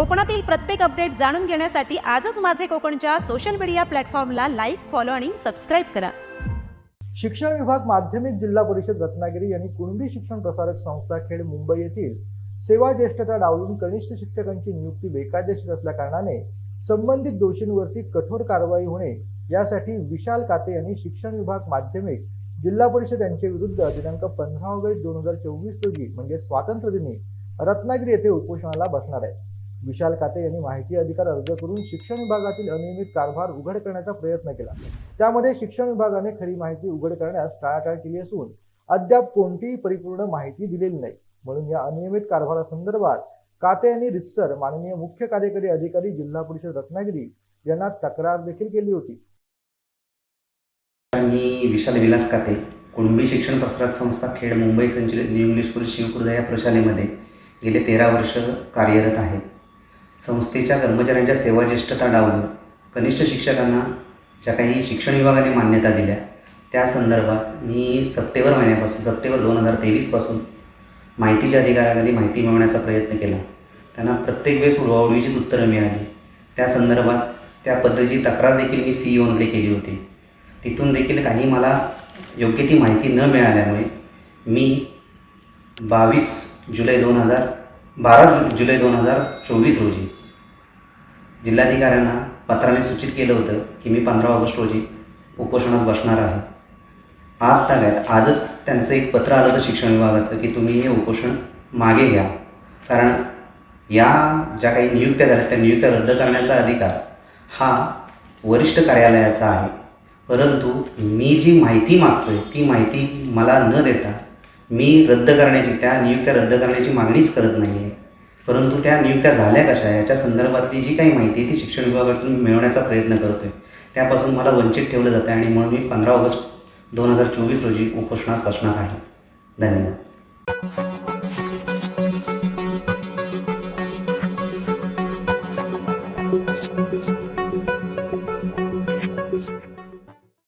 कोकणातील प्रत्येक अपडेट जाणून घेण्यासाठी आजच माझे कोकणच्या सोशल मीडिया प्लॅटफॉर्मला लाईक फॉलो आणि सबस्क्राईब करा. शिक्षण विभाग माध्यमिक जिल्हा परिषद रत्नागिरी यांनी कुणबी शिक्षण प्रसारक संस्था खेड मुंबई येथील सेवा ज्येष्ठता डावलून कनिष्ठ शिक्षकांची नियुक्ती बेकायदेशीर असल्या कारणाने संबंधित दोषींवरती कठोर कारवाई होणे यासाठी विशाल काते यांनी शिक्षण विभाग माध्यमिक जिल्हा परिषद यांच्या विरुद्ध दिनांक पंधरा ऑगस्ट दोन हजार चोवीस रोजी म्हणजे स्वातंत्र्य दिनी रत्नागिरी येथे उपोषणाला बसणार आहे. विशाल काते यांनी माहिती अधिकार अर्ज करून शिक्षण विभागातील अनियमित कारभार उघड करण्याचा प्रयत्न केला. त्यामध्ये शिक्षण विभागाने खरी माहिती उघड करण्यास टाळाटाळ केली असून अद्याप कोणतीही परिपूर्ण माहिती दिलेली नाही. म्हणून या अनियमित कारभारासंदर्भात काते यांनी रितसर माननीय मुख्य कार्यकारी अधिकारी जिल्हा परिषद रत्नागिरी यांना तक्रार देखील केली होती. मी विशाल विलास काते कुणबी शिक्षण प्रसारक संस्था खेड मुंबई संचलित न्यू इंग्लिश स्कूल शिवखुर्द या प्रशालेमध्ये गेले तेरा वर्ष कार्यरत आहे. संस्थेच्या कर्मचाऱ्यांच्या सेवा ज्येष्ठता डावलून कनिष्ठ शिक्षकांना ज्या काही शिक्षण विभागाने मान्यता दिल्या त्या संदर्भात मी सप्टेंबर महिन्यापासून सप्टेंबर दोन हजार तेवीसपासून माहितीच्या अधिकाराखाली माहिती मिळवण्याचा प्रयत्न केला. त्यांना प्रत्येक वेळेस उडवाउडवीचीच उत्तरं मिळाली. त्या संदर्भात त्या पद्धतीची तक्रार देखील मी सी ओनकडे केली होती. तिथून देखील काही मला योग्य ती माहिती न मिळाल्यामुळे मी बावीस जुलै दोन हजार बारा जुलै दोन हजार चोवीस रोजी. जिल्हाधिकाऱ्यांना पत्राने सूचित केलं होतं की मी पंधरा ऑगस्ट रोजी उपोषणास बसणार आहे. आज ताब्यात आजच त्यांचं एक पत्र आलं होतं शिक्षण विभागाचं की तुम्ही हे उपोषण मागे घ्या. कारण या ज्या काही नियुक्त्या झाल्या त्या नियुक्त्या रद्द करण्याचा अधिकार हा वरिष्ठ कार्यालयाचा आहे. परंतु मी जी माहिती मागतोय ती माहिती मला न देता मी रद्द करण्याची त्या नियुक्त्या रद्द करण्याची मागणीच करत नाही आहे परंतु त्या नियुक्त्या झाल्या कशा याच्या संदर्भातली जी काही माहिती ती शिक्षण विभागातून मिळवण्याचा प्रयत्न करतो आहे त्यापासून मला वंचित ठेवलं जातं आणि म्हणून मी पंधरा ऑगस्ट दोन हजार चोवीस रोजी उपोषणास बसणार आहे. धन्यवाद.